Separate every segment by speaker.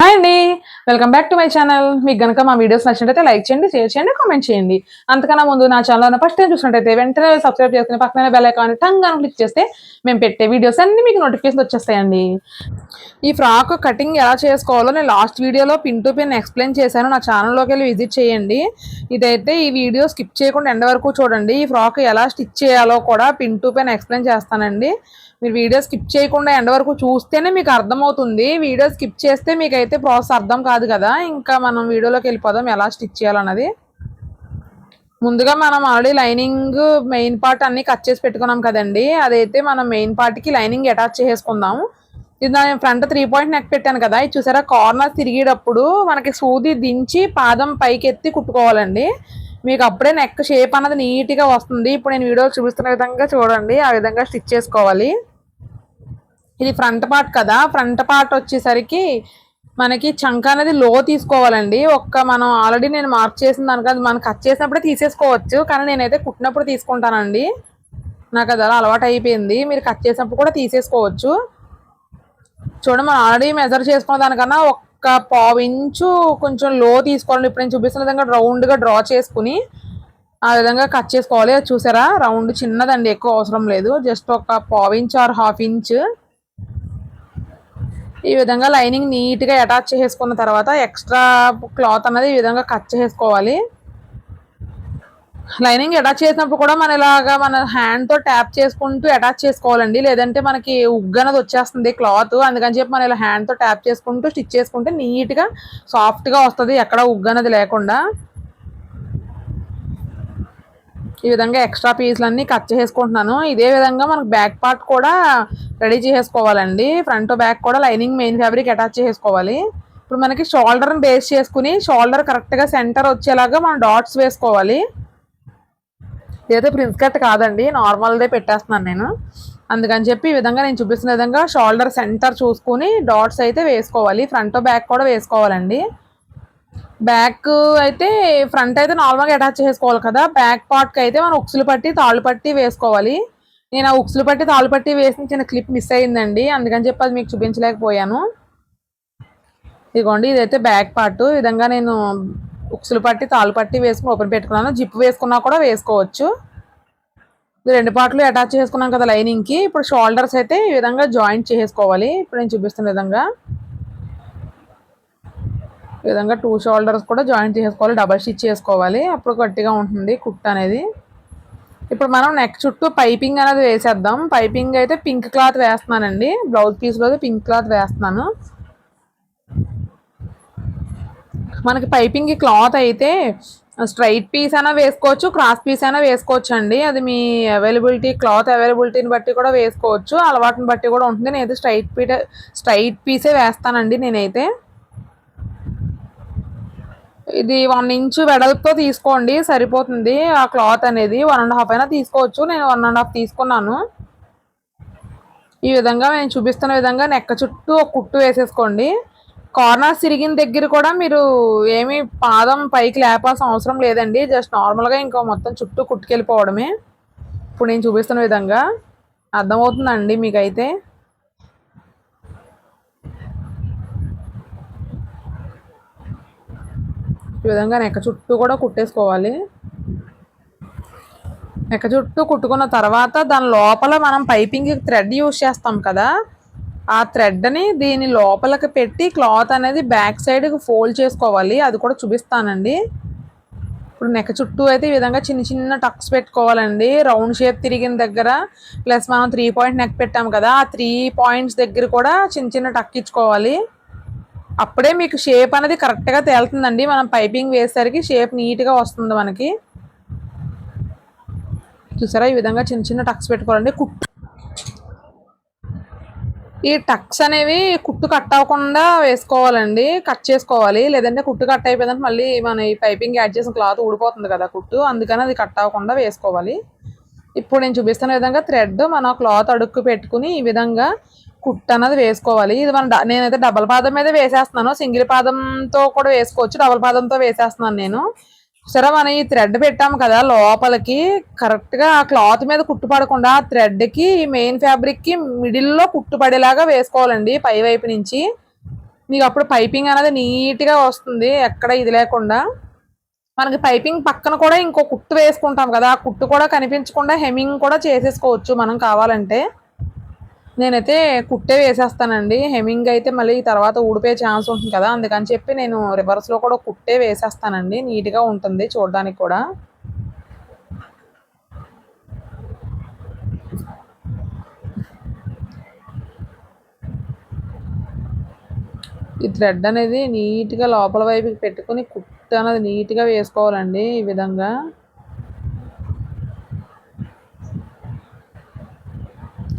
Speaker 1: Hi అండి. Welcome back to my channel. మీకు గనుక మా వీడియోస్ నచ్చినట్టయితే లైక్ చేయండి షేర్ చేయండి కామెంట్ చేయండి. అంతకన్నా ముందు నా ఛానల్ ఫస్ట్ టైం చూసినట్టయితే వెంటనే సబ్స్క్రైబ్ చేసుకుని పక్కన బెల్ ఐకాన్ టంగ్ అని క్లిక్ చేస్తే మేము పెట్టే వీడియోస్ అన్ని మీకు నోటిఫికేషన్ వచ్చేస్తాయండి. ఈ ఫ్రాక్ కటింగ్ ఎలా చేసుకోవాలో నేను లాస్ట్ వీడియోలో పిన్ టు పిన్ ఎక్స్ప్లెయిన్ చేశాను. నా ఛానల్లోకి వెళ్ళి విజిట్ చేయండి. ఇదైతే ఈ వీడియో స్కిప్ చేయకుండా ఎండ వరకు చూడండి. ఈ ఫ్రాక్ ఎలా స్టిచ్ చేయాలో కూడా పిన్ టు పిన్ ఎక్స్ప్లెయిన్ చేస్తానండి. మీరు వీడియో స్కిప్ చేయకుండా ఎండ వరకు చూస్తేనే మీకు అర్థమవుతుంది. వీడియో స్కిప్ చేస్తే మీకైతే ప్రాసెస్ అర్థం కాదు కదా. ఇంకా మనం వీడియోలోకి వెళ్ళిపోదాం ఎలా స్టిచ్ చేయాలన్నది. ముందుగా మనం ఆల్రెడీ లైనింగ్ మెయిన్ పార్ట్ అన్ని కట్ చేసి పెట్టుకున్నాం కదండి. అదైతే మనం మెయిన్ పార్ట్కి లైనింగ్ అటాచ్ చేసుకుందాం ఇది నేను ఫ్రంట్ త్రీ పాయింట్ నెక్ పెట్టాను కదా. ఇది చూసారా? కార్నర్ తిరిగేటప్పుడు మనకి సూది దించి పాదం పైకి ఎత్తి కుట్టుకోవాలండి. మీకు అప్పుడే నెక్ షేప్ అన్నది నీట్గా వస్తుంది. ఇప్పుడు నేను వీడియో చూపిస్తున్న విధంగా చూడండి. ఆ విధంగా స్టిచ్ చేసుకోవాలి. ఇది ఫ్రంట్ పార్ట్ కదా. ఫ్రంట్ పార్ట్ వచ్చేసరికి మనకి చంక అనేది లో తీసుకోవాలండి. ఒక్క మనం ఆల్రెడీ నేను మార్క్ చేసిన దానికి అది మనం కట్ చేసినప్పుడే తీసేసుకోవచ్చు. కానీ నేనైతే కుట్టినప్పుడు తీసుకుంటానండి. నాకు అది అలా అలవాటు అయిపోయింది. మీరు కట్ చేసినప్పుడు కూడా తీసేసుకోవచ్చు. చూడండి మనం ఆల్రెడీ మెజర్ చేసుకున్న దానికన్నా ఒక్క పావు ఇంచు కొంచెం లో తీసుకోవాలి ఇప్పుడు నేను చూపిస్తున్న విధంగా రౌండ్గా డ్రా చేసుకుని ఆ విధంగా కట్ చేసుకోవాలి. అది చూసారా? రౌండ్ చిన్నదండి ఎక్కువ అవసరం లేదు. జస్ట్ ఒక పావు ఇంచ్ ఆర్ హాఫ్ ఇంచ్. ఈ విధంగా లైనింగ్ నీట్గా అటాచ్ చేసుకున్న తర్వాత ఎక్స్ట్రా క్లాత్ అనేది ఈ విధంగా కట్ చేసుకోవాలి లైనింగ్ అటాచ్ చేసినప్పుడు కూడా మన ఇలాగా మన హ్యాండ్తో ట్యాప్ చేసుకుంటూ అటాచ్ చేసుకోవాలండి. లేదంటే మనకి ఉగ్గు అనేది వచ్చేస్తుంది క్లాత్. అందుకని చెప్పి మనం ఇలా హ్యాండ్తో ట్యాప్ చేసుకుంటూ స్టిచ్ చేసుకుంటే నీట్గా సాఫ్ట్గా వస్తుంది. ఎక్కడ ఉగ్గు అనేది లేకుండా. ఈ విధంగా ఎక్స్ట్రా పీస్లన్నీ కట్ చేసుకుంటున్నాను. ఇదే విధంగా మనకు బ్యాక్ పార్ట్ కూడా రెడీ చేసుకోవాలండి. ఫ్రంట్ బ్యాక్ కూడా లైనింగ్ మెయిన్ ఫ్యాబ్రిక్ అటాచ్ చేసుకోవాలి. ఇప్పుడు మనకి షోల్డర్ని బేస్ చేసుకుని షోల్డర్ కరెక్ట్గా సెంటర్ వచ్చేలాగా మనం డాట్స్ వేసుకోవాలి. ఇదైతే ప్రిన్స్ కట్ కాదండి నార్మల్దే పెట్టేస్తున్నాను నేను. అందుకని చెప్పి ఈ విధంగా నేను చూపిస్తున్న విధంగా షోల్డర్ సెంటర్ చూసుకుని డాట్స్ అయితే వేసుకోవాలి. ఫ్రంట్ బ్యాక్ కూడా వేసుకోవాలండి. బ్యాక్ అయితే ఫ్రంట్ అయితే నార్మల్గా అటాచ్ చేసుకోవాలి కదా. బ్యాక్ పార్ట్కి అయితే మనం ఉక్సులు పట్టి తాళ్ళు పట్టి వేసుకోవాలి. నేను ఆ ఉక్సులు పట్టి తాళ్ళు పట్టి వేసిన చిన్న క్లిప్ మిస్ అయిందండి. అందుకని చెప్పి అది మీకు చూపించలేకపోయాను. ఇదిగోండి ఇదైతే బ్యాక్ పార్ట్ విధంగా నేను ఉక్సులు పట్టి తాళ్ళు పట్టి వేసుకుని ఓపెన్ పెట్టుకున్నాను. జిప్ వేసుకున్నా కూడా వేసుకోవచ్చు. రెండు పార్ట్లు అటాచ్ చేసుకున్నాం కదా లైనింగ్కి ఇప్పుడు షోల్డర్స్ అయితే ఈ విధంగా జాయింట్ చేసుకోవాలి. ఇప్పుడు నేను చూపిస్తున్న విధంగా. ఈ విధంగా టూ షోల్డర్స్ కూడా జాయింట్ చేసుకోవాలి డబల్ స్టిచ్ చేసుకోవాలి. అప్పుడు గట్టిగా ఉంటుంది కుట్ అనేది. ఇప్పుడు మనం నెక్ చుట్టూ పైపింగ్ అనేది వేసేద్దాం. పైపింగ్ అయితే పింక్ క్లాత్ వేస్తున్నానండి. బ్లౌజ్ పీస్లో పింక్ క్లాత్ వేస్తున్నాను. మనకి పైపింగ్ క్లాత్ అయితే స్ట్రైట్ పీస్ అయినా వేసుకోవచ్చు క్రాస్ పీస్ అయినా వేసుకోవచ్చు అండి అది మీ అవైలబిలిటీ క్లాత్ అవైలబిలిటీని బట్టి కూడా వేసుకోవచ్చు. అలవాటుని బట్టి కూడా ఉంటుంది. నేనైతే స్ట్రైట్ పీట స్ట్రైట్ పీసే వేస్తానండి నేనైతే. ఇది వన్ ఇంచ్ వెడల్పుతో తీసుకోండి సరిపోతుంది. ఆ క్లాత్ అనేది వన్ అండ్ హాఫ్ అయినా తీసుకోవచ్చు. నేను వన్ అండ్ హాఫ్ తీసుకున్నాను. ఈ విధంగా నేను చూపిస్తున్న విధంగా నెక్క చుట్టూ ఒక కుట్టు వేసేసుకోండి. కార్నర్స్ తిరిగిన దగ్గర కూడా మీరు ఏమి పాదం పైకి లేపాల్సిన అవసరం లేదండి. జస్ట్ నార్మల్గా ఇంకా మొత్తం చుట్టూ కుట్టుకెళ్ళిపోవడమే. ఇప్పుడు నేను చూపిస్తున్న విధంగా అర్థమవుతుందండి మీకైతే. విధంగా నెక్క చుట్టూ కూడా కుట్టేసుకోవాలి. నెక్క చుట్టూ కుట్టుకున్న తర్వాత దాని లోపల మనం పైపింగ్ థ్రెడ్ యూజ్ చేస్తాం కదా. ఆ థ్రెడ్ని దీని లోపలికి పెట్టి క్లాత్ అనేది బ్యాక్ సైడ్కి ఫోల్డ్ చేసుకోవాలి. అది కూడా చూపిస్తానండి. ఇప్పుడు నెక్క చుట్టూ అయితే ఈ విధంగా చిన్న చిన్న టక్స్ పెట్టుకోవాలండి. రౌండ్ షేప్ తిరిగిన దగ్గర ప్లస్ మనం త్రీ పాయింట్ నెక్ పెట్టాం కదా. ఆ త్రీ పాయింట్స్ దగ్గర కూడా చిన్న చిన్న టక్ ఇచ్చుకోవాలి. అప్పుడే మీకు షేప్ అనేది కరెక్ట్గా తేలుతుందండి. మనం పైపింగ్ వేసేసరికి షేప్ నీట్గా వస్తుంది మనకి. చూసారా? ఈ విధంగా చిన్న చిన్న టక్స్ పెట్టుకోవాలండి. కుట్టు. ఈ టక్స్ అనేవి కుట్టు కట్ అవ్వకుండా వేసుకోవాలండి. కట్ చేసుకోవాలి. లేదంటే కుట్టు కట్ అయిపోయిందంటే మళ్ళీ మన ఈ పైపింగ్ యాడ్ చేసిన క్లాత్ ఊడిపోతుంది కదా కుట్టు. అందుకని అది కట్ అవ్వకుండా వేసుకోవాలి. ఇప్పుడు నేను చూపిస్తున్న విధంగా థ్రెడ్ మన క్లాత్ అడుక్కు పెట్టుకుని ఈ విధంగా కుట్ అన్నది వేసుకోవాలి. ఇది మన నేనైతే డబల్ పాదం మీద వేసేస్తున్నాను. సింగిల్ పాదంతో కూడా వేసుకోవచ్చు. డబల్ పాదంతో వేసేస్తున్నాను నేను. సరే మనం ఈ థ్రెడ్ పెట్టాము కదా లోపలికి. కరెక్ట్గా ఆ క్లాత్ మీద కుట్టు పడకుండా ఆ థ్రెడ్కి మెయిన్ ఫ్యాబ్రిక్కి మిడిల్లో కుట్టు పడేలాగా వేసుకోవాలండి పై వైపు నుంచి. మీకు అప్పుడు పైపింగ్ అనేది నీట్గా వస్తుంది. ఎక్కడ ఇది లేకుండా. మనకి పైపింగ్ పక్కన కూడా ఇంకో కుట్టు వేసుకుంటాం కదా. ఆ కుట్టు కూడా కనిపించకుండా హెమింగ్ కూడా చేసేసుకోవచ్చు మనం కావాలంటే. నేనైతే కుట్టే వేసేస్తానండి. హెమ్మింగ్ అయితే మళ్ళీ తర్వాత ఊడిపోయే ఛాన్స్ ఉంటుంది కదా అందుకని చెప్పి నేను రివర్స్లో కూడా కుట్టే వేసేస్తానండి. నీట్గా ఉంటుంది చూడడానికి కూడా. ఈ థ్రెడ్ అనేది నీట్గా లోపల వైపుకి పెట్టుకుని కుట్టు అనేది నీట్గా వేసుకోవాలండి ఈ విధంగా.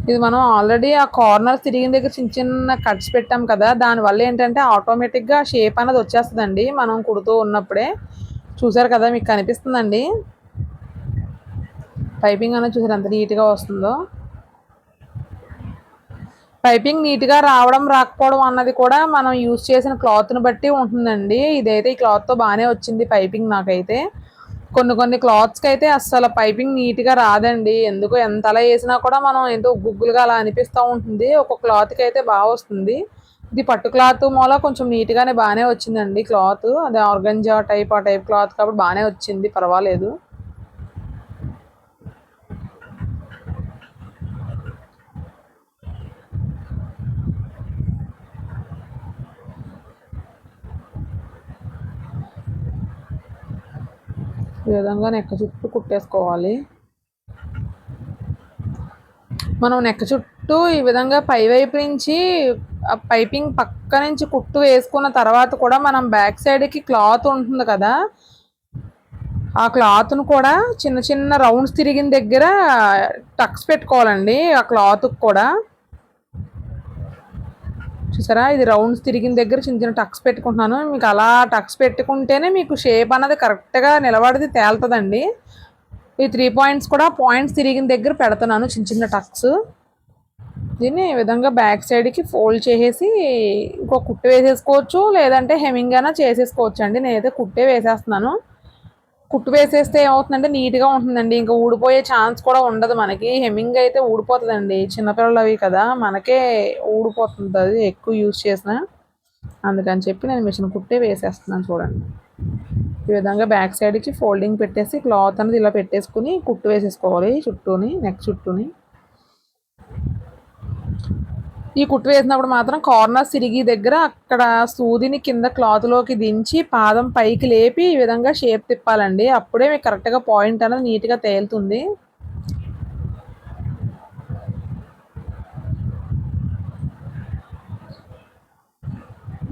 Speaker 1: ఇది మనం ఆల్రెడీ ఆ కార్నర్ తిరిగిన దగ్గర చిన్న చిన్న కట్స్ పెట్టాం కదా దానివల్ల ఏంటంటే ఆటోమేటిక్గా షేప్ అనేది వచ్చేస్తుందండి మనం కుడుతూ ఉన్నప్పుడే. చూసారు కదా మీకు కనిపిస్తుందండి? పైపింగ్ అనేది చూసారు ఎంత నీట్గా వస్తుందో? పైపింగ్ నీట్గా రావడం రాకపోవడం అన్నది కూడా మనం యూజ్ చేసిన క్లాత్ని బట్టి ఉంటుందండి. ఇదైతే ఈ క్లాత్తో బాగానే వచ్చింది పైపింగ్ నాకైతే. కొన్ని కొన్ని క్లాత్స్కి అయితే అస్సలు పైపింగ్ నీట్గా రాదండి. ఎందుకు ఎంత అలా వేసినా కూడా మనం ఎంతో గుగ్గులుగా అలా అనిపిస్తూ ఉంటుంది. ఒక క్లాత్కి అయితే బాగా వస్తుంది. ఇది పట్టు క్లాత్ మూల కొంచెం నీట్గానే బాగానే వచ్చిందండి క్లాత్. అదే ఆర్గంజా టైప్ ఆ టైప్ క్లాత్ కాబట్టి బాగానే వచ్చింది. పర్వాలేదు. ఈ విధంగా నెక్క చుట్టూ కుట్టేసుకోవాలి. మనం నెక్క చుట్టూ ఈ విధంగా పై వైపు నుంచి ఆ పైపింగ్ పక్క నుంచి కుట్టు వేసుకున్న తర్వాత కూడా మనం బ్యాక్ సైడ్కి క్లాత్ ఉంటుంది కదా ఆ క్లాత్ను కూడా చిన్న చిన్న రౌండ్స్ తిరిగిన దగ్గర టక్స్ పెట్టుకోవాలండి ఆ క్లాత్కి కూడా. చూసారా? ఇది రౌండ్స్ తిరిగిన దగ్గర చిన్న చిన్న టక్స్ పెట్టుకుంటున్నాను. మీకు అలా టక్స్ పెట్టుకుంటేనే మీకు షేప్ అన్నది కరెక్ట్గా నిలబడితే తేలుతుందండి. ఈ త్రీ పాయింట్స్ కూడా పాయింట్స్ తిరిగిన దగ్గర పెడుతున్నాను చిన్న చిన్న టక్స్ దీన్ని ఈ విధంగా బ్యాక్ సైడ్కి ఫోల్డ్ చేసేసి ఇంకో కుట్టు వేసేసుకోవచ్చు లేదంటే హెమింగ్ అయినా చేసేసుకోవచ్చు అండి నేనైతే కుట్టే వేసేస్తున్నాను. కుట్టు వేసేస్తే ఏమవుతుందంటే నీట్గా ఉంటుందండి. ఇంకా ఊడిపోయే ఛాన్స్ కూడా ఉండదు మనకి. హెమ్మింగ్ అయితే ఊడిపోతుందండి. చిన్నపిల్లలు అవి కదా మనకే ఊడిపోతుంది అది ఎక్కువ యూజ్ చేసిన. అందుకని చెప్పి నేను మిషన్ కుట్టే వేసేస్తున్నాను చూడండి. ఈ విధంగా బ్యాక్ సైడ్కి ఫోల్డింగ్ పెట్టేసి క్లాత్ అనేది ఇలా పెట్టేసుకుని కుట్టు వేసేసుకోవాలి. చుట్టూని నెక్ చుట్టూని. ఈ కుట్టు వేసినప్పుడు మాత్రం కార్నర్ సిరిగి దగ్గర అక్కడ సూదిని కింద క్లాత్లోకి దించి పాదం పైకి లేపి ఈ విధంగా షేప్ తిప్పాలండి. అప్పుడే మీకు కరెక్ట్గా పాయింట్ అనేది నీట్గా తేలుతుంది.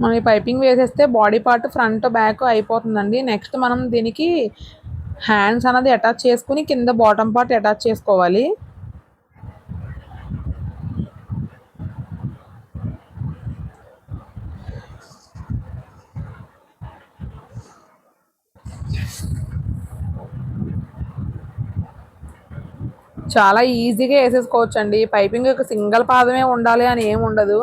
Speaker 1: మనం ఈ పైపింగ్ వేసేస్తే బాడీ పార్ట్ ఫ్రంట్ బ్యాక్ అయిపోతుందండి. నెక్స్ట్ మనం దీనికి హ్యాండ్స్ అనేది అటాచ్ చేసుకుని కింద బాటమ్ పార్ట్ అటాచ్ చేసుకోవాలి. చాలా ఈజీగా వేసేసుకోవచ్చు అండి పైపింగ్ ఒక సింగిల్ పాదమే ఉండాలి అని ఏమి ఉండదు.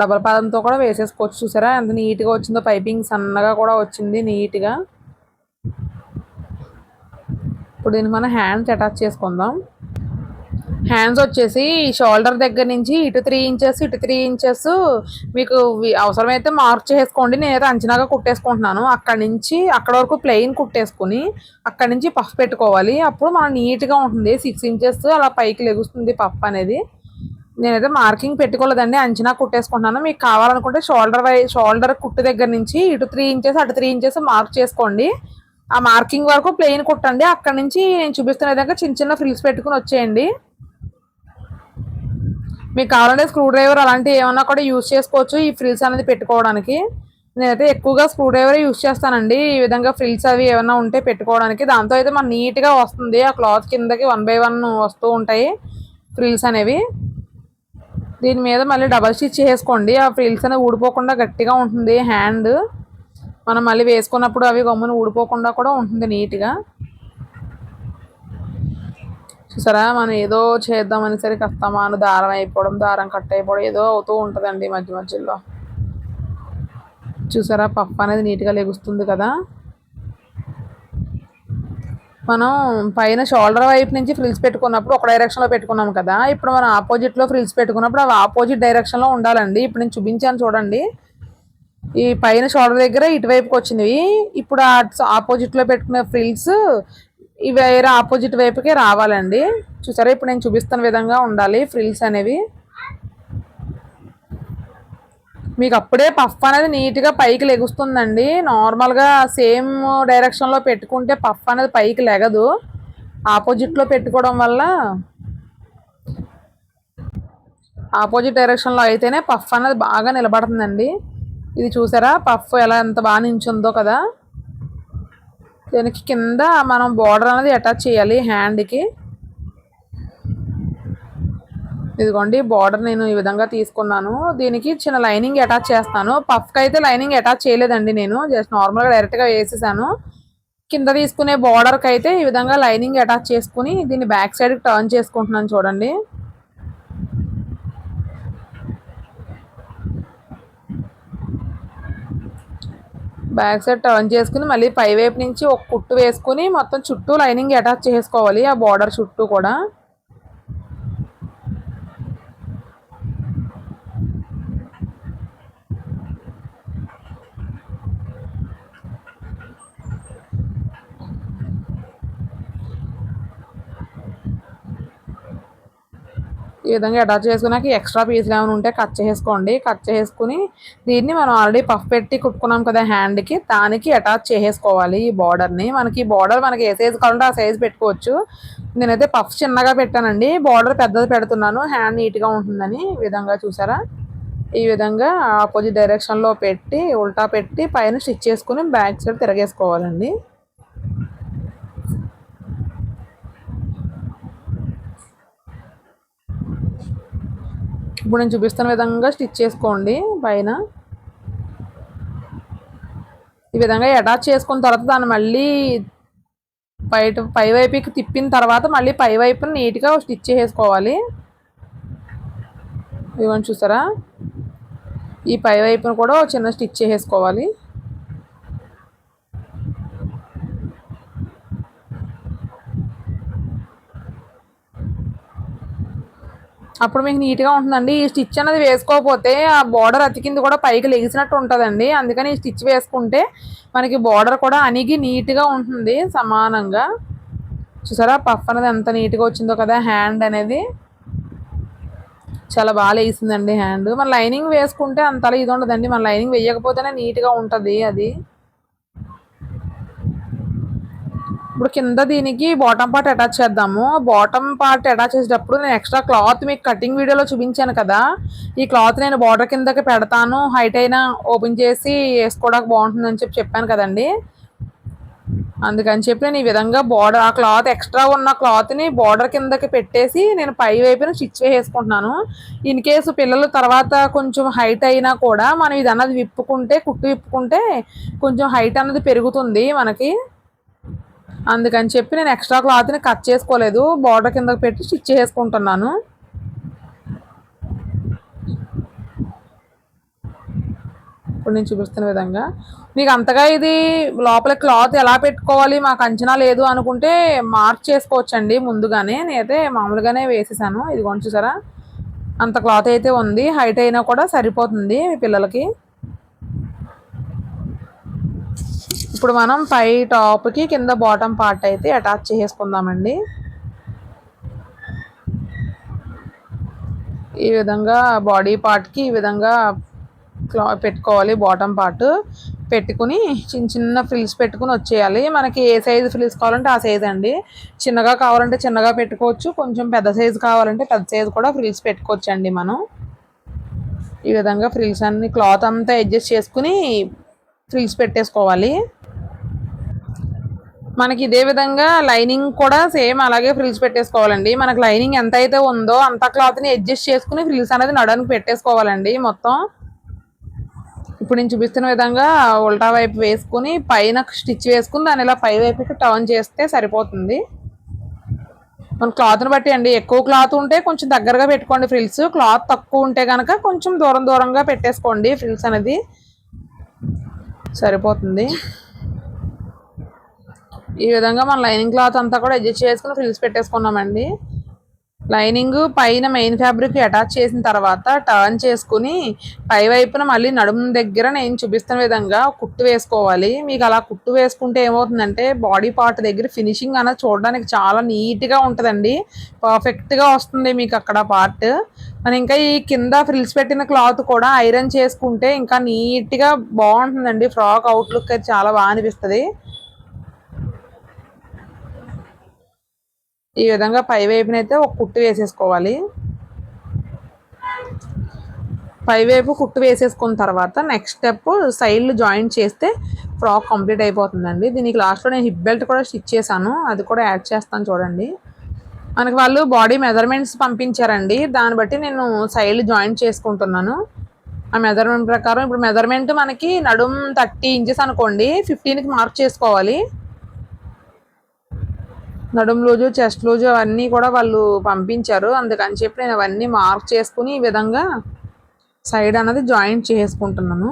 Speaker 1: డబల్ పాదంతో కూడా వేసేసుకోవచ్చు. చూసారా? ఎంత నీట్గా వచ్చిందో పైపింగ్ సన్నగా కూడా వచ్చింది నీట్గా ఇప్పుడు దీన్ని మనం హ్యాండ్స్ అటాచ్ చేసుకుందాం. హ్యాండ్స్ వచ్చేసి షోల్డర్ దగ్గర నుంచి ఇటు త్రీ ఇంచెస్ ఇటు త్రీ ఇంచెస్ మీకు అవసరమైతే మార్క్ చేసుకోండి. నేనైతే అంచనాగా కుట్టేసుకుంటున్నాను. అక్కడ నుంచి అక్కడ వరకు ప్లెయిన్ కుట్టేసుకుని అక్కడ నుంచి పఫ్ పెట్టుకోవాలి. అప్పుడు మనం నీట్గా ఉంటుంది. సిక్స్ ఇంచెస్ అలా పైకి లెగుస్తుంది పఫ్ అనేది. నేనైతే మార్కింగ్ పెట్టుకోలేదండి. అంచనా కుట్టేసుకుంటున్నాను. మీకు కావాలనుకుంటే షోల్డర్ వై షోల్డర్ కుట్టు దగ్గర నుంచి ఇటు త్రీ ఇంచెస్ అటు త్రీ ఇంచెస్ మార్క్ చేసుకోండి. ఆ మార్కింగ్ వరకు ప్లెయిన్ కుట్టండి. అక్కడ నుంచి నేను చూపిస్తున్న విధంగా చిన్న చిన్న ఫ్రిల్స్ పెట్టుకుని వచ్చేయండి. మీకు కావాలంటే స్క్రూ డ్రైవర్ అలాంటివి ఏమన్నా కూడా యూజ్ చేసుకోవచ్చు ఈ ఫ్రిల్స్ అనేది పెట్టుకోవడానికి. నేనైతే ఎక్కువగా స్క్రూ డ్రైవర్ యూజ్ చేస్తానండి. ఈ విధంగా ఫ్రిల్స్ అవి ఏమన్నా ఉంటే పెట్టుకోవడానికి. దాంతో అయితే మన నీట్గా వస్తుంది. ఆ క్లాత్ కిందకి వన్ బై వన్ వస్తూ ఉంటాయి ఫ్రిల్స్ అనేవి. దీని మీద మళ్ళీ డబల్ స్టిచ్ చేసుకోండి. ఆ ఫ్రిల్స్ అనేది ఊడిపోకుండా గట్టిగా ఉంటుంది. హ్యాండ్ మనం మళ్ళీ వేసుకున్నప్పుడు అవి గమ్మున ఊడిపోకుండా కూడా ఉంటుంది నీట్గా చూసారా? మనం ఏదో చేద్దామని సరికి అస్తమాను దారం అయిపోవడం దారం కట్ అయిపోవడం ఏదో అవుతూ ఉంటుందండి మధ్య మధ్యలో. చూసారా? పప్పు అనేది నీట్గా లెగుస్తుంది కదా? మనం పైన షోల్డర్ వైపు నుంచి ఫ్రిల్స్ పెట్టుకున్నప్పుడు ఒక డైరెక్షన్లో పెట్టుకున్నాం కదా? ఇప్పుడు మనం ఆపోజిట్లో ఫ్రిల్స్ పెట్టుకున్నప్పుడు అవి ఆపోజిట్ డైరెక్షన్లో ఉండాలండి. ఇప్పుడు నేను చూపించాను చూడండి. ఈ పైన షోల్డర్ దగ్గర ఇటువైపుకి వచ్చినవి. ఇప్పుడు ఆపోజిట్లో పెట్టుకునే ఫ్రిల్స్ ఈ వేరే ఆపోజిట్ వైపుకే రావాలండి. చూసారా? ఇప్పుడు నేను చూపిస్తున్న విధంగా ఉండాలి ఫ్రిల్స్ అనేవి. మీకు అప్పుడే పఫ్ అనేది నీట్గా పైకి లెగుస్తుందండి. నార్మల్గా సేమ్ డైరెక్షన్లో పెట్టుకుంటే పఫ్ అనేది పైకి లెగదు. ఆపోజిట్లో పెట్టుకోవడం వల్ల ఆపోజిట్ డైరెక్షన్లో అయితేనే పఫ్ అనేది బాగా నిలబడుతుందండి. ఇది చూసారా? పఫ్ ఎలా ఎంత బాగా నించుందో కదా. దీనికి కింద మనం బార్డర్ అనేది అటాచ్ చేయాలి హ్యాండ్కి ఇదిగోండి బార్డర్ నేను ఈ విధంగా తీసుకున్నాను. దీనికి చిన్న లైనింగ్ అటాచ్ చేస్తాను. పఫ్కి అయితే లైనింగ్ అటాచ్ చేయలేదండి నేను జస్ట్ నార్మల్గా డైరెక్ట్గా వేసేసాను. కింద తీసుకునే బార్డర్కి అయితే ఈ విధంగా లైనింగ్ అటాచ్ చేసుకుని దీన్ని బ్యాక్ సైడ్కి టర్న్ చేసుకుంటున్నాను చూడండి. బ్యాక్ సైడ్ టర్న్ చేసుకుని మళ్ళీ పై వైపు నుంచి ఒక కుట్టు వేసుకుని మొత్తం చుట్టూ లైనింగ్ అటాచ్ చేసుకోవాలి ఆ బార్డర్ చుట్టూ కూడా. ఈ విధంగా అటాచ్ చేసుకున్నాక ఎక్స్ట్రా పీసులు ఏమైనా ఉంటే కట్ చేసుకోండి కట్ చేసుకుని దీన్ని మనం ఆల్రెడీ పఫ్ పెట్టి కుట్టుకున్నాం కదా హ్యాండ్కి దానికి అటాచ్ చేసేసుకోవాలి ఈ బార్డర్ని. మనకి ఈ బార్డర్ మనకి ఏ సైజు కావాలంటే ఆ సైజు పెట్టుకోవచ్చు. నేనైతే పఫ్ చిన్నగా పెట్టానండి. బార్డర్ పెద్దది పెడుతున్నాను. హ్యాండ్ నీట్గా ఉంటుందని ఈ విధంగా చూసారా? ఈ విధంగా ఆపోజిట్ డైరెక్షన్లో పెట్టి ఉల్టా పెట్టి పైన స్టిచ్ చేసుకుని బ్యాక్ సైడ్ తిరగేసుకోవాలండి. ఇప్పుడు నేను చూపిస్తున్న విధంగా స్టిచ్ చేసుకోండి పైన. ఈ విధంగా అటాచ్ చేసుకున్న తర్వాత దాన్ని మళ్ళీ బయట పై వైపుకి తిప్పిన తర్వాత మళ్ళీ పైవైపున నీట్గా స్టిచ్ చేసుకోవాలి. ఇవన్నీ చూసారా? ఈ పై వైపున కూడా చిన్న స్టిచ్ చేసుకోవాలి. అప్పుడు మీకు నీట్గా ఉంటుందండి. ఈ స్టిచ్ అనేది వేసుకోకపోతే ఆ బార్డర్ అతికింది కూడా పైకి లెగిసినట్టు ఉంటుందండి. అందుకని ఈ స్టిచ్ వేసుకుంటే మనకి బార్డర్ కూడా అణిగి నీట్గా ఉంటుంది సమానంగా. చూసారా? పఫ్ అనేది ఎంత నీట్గా వచ్చిందో కదా హ్యాండ్ అనేది. చాలా బాగా లేసిందండి హ్యాండ్. మన లైనింగ్ వేసుకుంటే అంతలా ఇది ఉండదండి. మన లైనింగ్ వేయకపోతేనే నీట్గా ఉంటుంది అది. ఇప్పుడు కింద దీనికి బాటమ్ పార్ట్ అటాచ్ చేద్దాము. బాటమ్ పార్ట్ అటాచ్ చేసేటప్పుడు నేను ఎక్స్ట్రా క్లాత్ మీకు కటింగ్ వీడియోలో చూపించాను కదా. ఈ క్లాత్ నేను బార్డర్ కిందకి పెడతాను. హైట్ అయినా ఓపెన్ చేసి వేసుకోవడానికి బాగుంటుందని చెప్పి చెప్పాను కదండి. అందుకని చెప్పి నేను ఈ విధంగా బార్డర్ ఆ క్లాత్ ఎక్స్ట్రా ఉన్న క్లాత్ని బార్డర్ కిందకి పెట్టేసి నేను పై వైపున స్టిచ్ వేసుకుంటున్నాను ఇన్ కేసు పిల్లలు తర్వాత కొంచెం హైట్ అయినా కూడా మనం ఇది అన్నది విప్పుకుంటే కుట్టు విప్పుకుంటే కొంచెం హైట్ అన్నది పెరుగుతుంది మనకి. అందుకని చెప్పి నేను ఎక్స్ట్రా క్లాత్ని కట్ చేసుకోలేదు. బార్డర్ కిందకి పెట్టి స్టిచ్ చేసుకుంటున్నాను. ఇప్పుడు నేను చూపిస్తున్న విధంగా. మీకు అంతగా ఇది లోపల క్లాత్ ఎలా పెట్టుకోవాలి మాకు అంచనా లేదు అనుకుంటే మార్క్ చేసుకోవచ్చండి ముందుగానే. నేనైతే మామూలుగానే వేసేసాను. ఇది చూసారా? అంత క్లాత్ అయితే ఉంది. హైట్ అయినా కూడా సరిపోతుంది మీ పిల్లలకి. ఇప్పుడు మనం పై టాప్కి కింద బాటమ్ పార్ట్ అయితే అటాచ్ చేసుకుందామండి ఈ విధంగా బాడీ పార్ట్కి ఈ విధంగా క్లా పెట్టుకోవాలి బాటమ్ పార్ట్. పెట్టుకుని చిన్న చిన్న ఫ్రిల్స్ పెట్టుకుని వచ్చేయాలి. మనకి ఏ సైజు ఫ్రిల్స్ కావాలంటే ఆ సైజ్ అండి. చిన్నగా కావాలంటే చిన్నగా పెట్టుకోవచ్చు. కొంచెం పెద్ద సైజు కావాలంటే పెద్ద సైజు కూడా ఫ్రిల్స్ పెట్టుకోవచ్చు అండి మనం. ఈ విధంగా ఫ్రిల్స్ అన్ని క్లాత్ అంతా అడ్జస్ట్ చేసుకుని ఫ్రిల్స్ పెట్టేసుకోవాలి. మనకి ఇదే విధంగా లైనింగ్ కూడా సేమ్ అలాగే ఫ్రిల్స్ పెట్టేసుకోవాలండి. మనకి లైనింగ్ ఎంత అయితే ఉందో అంత క్లాత్ని అడ్జస్ట్ చేసుకుని ఫ్రిల్స్ అనేది నడడానికి పెట్టేసుకోవాలండి మొత్తం. ఇప్పుడు నేను చూపిస్తున్న విధంగా ఉల్టా వైపు వేసుకుని పైన స్టిచ్ వేసుకుని దాని ఇలా పై వైపుకి టర్న్ చేస్తే సరిపోతుంది. మన క్లాత్ని బట్టి అండి ఎక్కువ క్లాత్ ఉంటే కొంచెం దగ్గరగా పెట్టుకోండి ఫ్రిల్స్. క్లాత్ తక్కువ ఉంటే కనుక కొంచెం దూరం దూరంగా పెట్టేసుకోండి ఫ్రిల్స్ అనేది. సరిపోతుంది. ఈ విధంగా మన లైనింగ్ క్లాత్ అంతా కూడా అడ్జస్ట్ చేసుకుని ఫ్రిల్స్ పెట్టేసుకున్నామండి. లైనింగ్ పైన మెయిన్ ఫ్యాబ్రిక్ అటాచ్ చేసిన తర్వాత టర్న్ చేసుకుని పై వైపున మళ్ళీ నడుము దగ్గర నేను చూపిస్తున్న విధంగా కుట్టు వేసుకోవాలి. మీకు అలా కుట్టు వేసుకుంటే ఏమవుతుందంటే బాడీ పార్ట్ దగ్గర ఫినిషింగ్ అనేది చూడడానికి చాలా నీట్గా ఉంటుందండి. పర్ఫెక్ట్గా వస్తుంది మీకు అక్కడ పార్ట్ మనం ఇంకా ఈ కింద ఫ్రిల్స్ పెట్టిన క్లాత్ కూడా ఐరన్ చేసుకుంటే ఇంకా నీట్గా బాగుంటుందండి. ఫ్రాక్ అవుట్లుక్ అయితే చాలా బాగా అనిపిస్తుంది. ఈ విధంగా పై వైపున అయితే ఒక కుట్టు వేసేసుకోవాలి. పైవైపు కుట్టు వేసేసుకున్న తర్వాత నెక్స్ట్ స్టెప్ సైడ్లు జాయింట్ చేస్తే ఫ్రాక్ కంప్లీట్ అయిపోతుందండి. దీనికి లాస్ట్లో నేను హిప్ బెల్ట్ కూడా స్టిచ్ చేశాను. అది కూడా యాడ్ చేస్తాను చూడండి. మనకి వాళ్ళు బాడీ మెజర్మెంట్స్ పంపించారండి. దాన్ని బట్టి నేను సైడ్లు జాయింట్ చేసుకుంటున్నాను. ఆ మెజర్మెంట్ ప్రకారం ఇప్పుడు మెజర్మెంట్ మనకి నడుం థర్టీ ఇంచెస్ అనుకోండి ఫిఫ్టీన్కి మార్క్ చేసుకోవాలి. నడుం రోజు చెస్ట్ రోజు అవన్నీ కూడా వాళ్ళు పంపించారు. అందుకని చెప్పి నేను అవన్నీ మార్క్ చేసుకుని ఈ విధంగా సైడ్ అన్నది జాయింట్ చేసుకుంటున్నాను.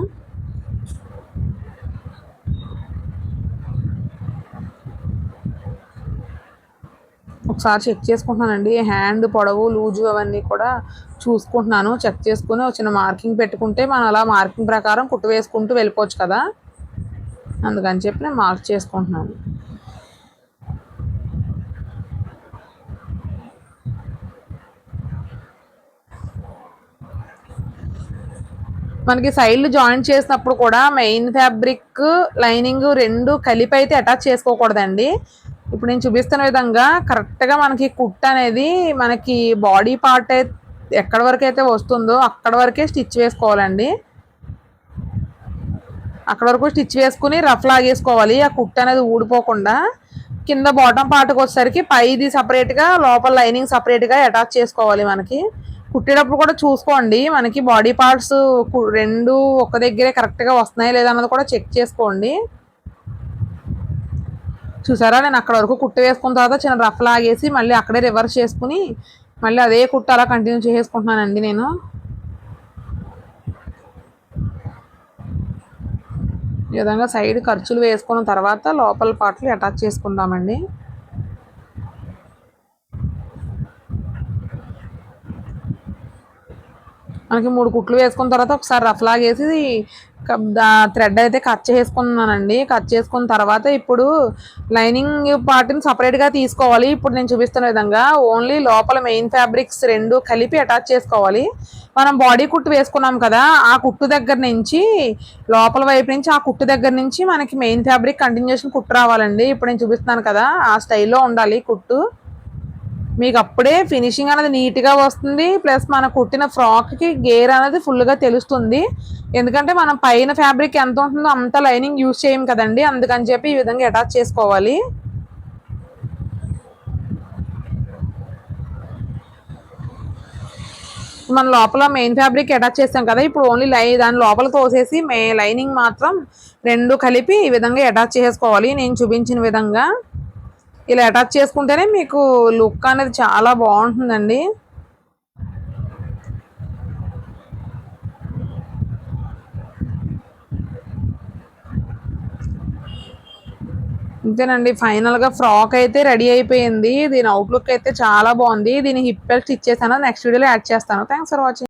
Speaker 1: ఒకసారి చెక్ చేసుకుంటున్నానండి. హ్యాండ్ పొడవు లూజు అవన్నీ కూడా చూసుకుంటున్నాను. చెక్ చేసుకుని ఒక చిన్న మార్కింగ్ పెట్టుకుంటే మనం అలా మార్కింగ్ ప్రకారం కుట్టు వేసుకుంటూ వెళ్ళిపోవచ్చు కదా. అందుకని చెప్పి నేను మార్క్ చేసుకుంటున్నాను. మనకి సైడ్లు జాయింట్ చేసినప్పుడు కూడా మెయిన్ ఫ్యాబ్రిక్ లైనింగ్ రెండు కలిపి అయితే అటాచ్ చేసుకోకూడదండి. ఇప్పుడు నేను చూపిస్తున్న విధంగా కరెక్ట్గా మనకి కుట్ అనేది మనకి బాడీ పార్ట్ ఎక్కడి వరకు అయితే వస్తుందో అక్కడ వరకే స్టిచ్ వేసుకోవాలండి. అక్కడ వరకు స్టిచ్ వేసుకుని రఫ్ లాగేసుకోవాలి. ఆ కుట్ అనేది ఊడిపోకుండా కింద బాటం పార్ట్కి వచ్చేసరికి పైది సపరేట్గా లోపల లైనింగ్ సపరేట్గా అటాచ్ చేసుకోవాలి మనకి. కుట్టేటప్పుడు కూడా చూసుకోండి. మనకి బాడీ పార్ట్స్ రెండు ఒక దగ్గరే కరెక్ట్గా వస్తున్నాయి లేదా అన్నది కూడా చెక్ చేసుకోండి. చూసారా? నేను అక్కడ వరకు కుట్టు వేసుకున్న తర్వాత చిన్న రఫ్ లాగేసి మళ్ళీ అక్కడే రివర్స్ చేసుకుని మళ్ళీ అదే కుట్టు అలా కంటిన్యూ చేసుకుంటున్నానండి నేను. ఈ విధంగా సైడ్ ఖర్చులు వేసుకున్న తర్వాత లోపల పార్ట్లు అటాచ్ చేసుకుందామండి. మనకి మూడు కుట్లు వేసుకున్న తర్వాత ఒకసారి రఫ్ లాగేసి థ్రెడ్ అయితే కట్ చేసుకున్నానండి. కట్ చేసుకున్న తర్వాత ఇప్పుడు లైనింగ్ పార్ట్ని సపరేట్గా తీసుకోవాలి. ఇప్పుడు నేను చూపిస్తున్న విధంగా ఓన్లీ లోపల మెయిన్ ఫ్యాబ్రిక్స్ రెండు కలిపి అటాచ్ చేసుకోవాలి. మనం బాడీ కుట్టు వేసుకున్నాం కదా ఆ కుట్టు దగ్గర నుంచి లోపల వైపు నుంచి ఆ కుట్టు దగ్గర నుంచి మనకి మెయిన్ ఫ్యాబ్రిక్ కంటిన్యూషన్ కుట్టు రావాలండి. ఇప్పుడు నేను చూపిస్తున్నాను కదా ఆ స్టైల్లో ఉండాలి కుట్టు. మీకు అప్పుడే ఫినిషింగ్ అనేది నీట్గా వస్తుంది. ప్లస్ మన కుట్టిన ఫ్రాక్కి గేర్ అనేది ఫుల్గా తెలుస్తుంది. ఎందుకంటే మనం పైన ఫ్యాబ్రిక్ ఎంత ఉంటుందో అంత లైనింగ్ యూజ్ చేయం కదండి. అందుకని చెప్పి ఈ విధంగా అటాచ్ చేసుకోవాలి. మన లోపల మెయిన్ ఫ్యాబ్రిక్ అటాచ్ చేస్తాం కదా. ఇప్పుడు ఓన్లీ లై దాని లోపల తోసేసి మే లైనింగ్ మాత్రం రెండు కలిపి ఈ విధంగా అటాచ్ చేసుకోవాలి. నేను చూపించిన విధంగా. ఇలా అటాచ్ చేసుకుంటేనే మీకు లుక్ అనేది చాలా బాగుంటుందండి. అంతేనండి ఫైనల్గా ఫ్రాక్ అయితే రెడీ అయిపోయింది. దీని అవుట్లుక్ అయితే చాలా బాగుంది. దీని హిప్ బెల్ట్ ఇచ్చేసాను. నెక్స్ట్ వీడియోలో యాడ్ చేస్తాను. Thanks for watching